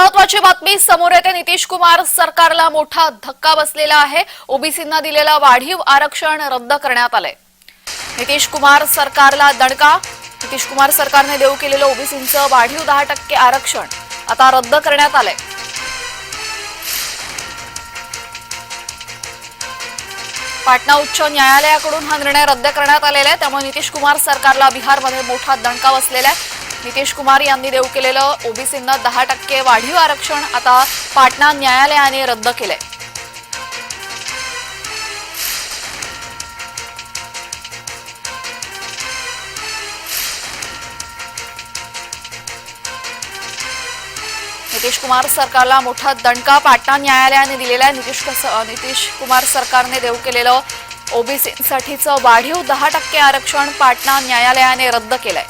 महत्वाची बातमी समोर येते. नितीश कुमार सरकारला मोठा धक्का बसलेला आहे. ओबीसींना दिलेला वाढीव आरक्षण रद्द करण्यात आलंय. नितीश कुमार सरकारला दणका. नितीश कुमार सरकारने देऊ केलेलं ओबीसींचं वाढीव दहा टक्के आरक्षण आता रद्द करण्यात आलंय. पाटणा उच्च न्यायालयाकडून हा निर्णय रद्द करण्यात आलेला आहे. त्यामुळे नितीश कुमार सरकारला बिहारमध्ये मोठा दणका बसलेला आहे. नितीश कुमार यांनी देऊ केलेलं ओबीसींना दहा टक्के वाढीव आरक्षण आता पाटणा न्यायालयाने रद्द केलंय. नितीश कुमार सरकारला मोठा दणका पाटणा न्यायालयाने दिलेला आहे. नितीश नितीश कुमार सरकारने देऊ केलेलं ओबीसीसाठीचं वाढीव दहा टक्के आरक्षण पाटणा न्यायालयाने रद्द केलंय.